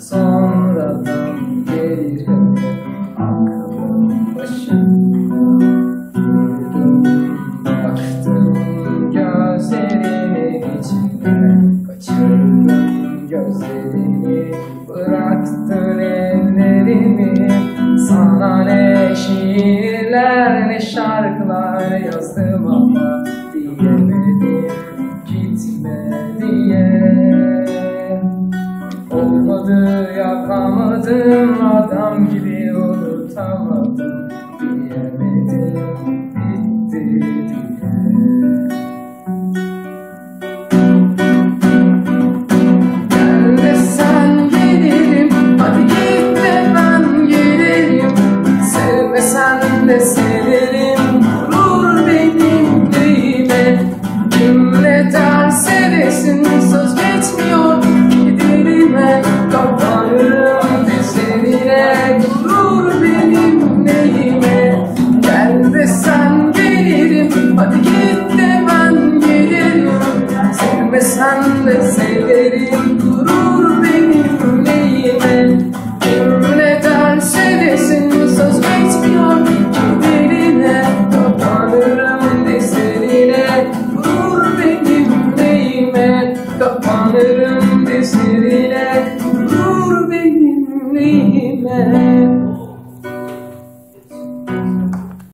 Sonradan gelir hep aklım başına. Gözlerini bıraktın ellerimi. Sana ne şiirler ne şarkılar yazdım. ama Olmadı yakamadım adam gibi unutamadım Diyemedim bitti Sen de severim. Vurur benim neyime Kim ne derse desin söz ben de severim durur benim neyime Kim ne derse desin söz etmiyor giderine Kapanırım deserine vurur benim neyime Kapanırım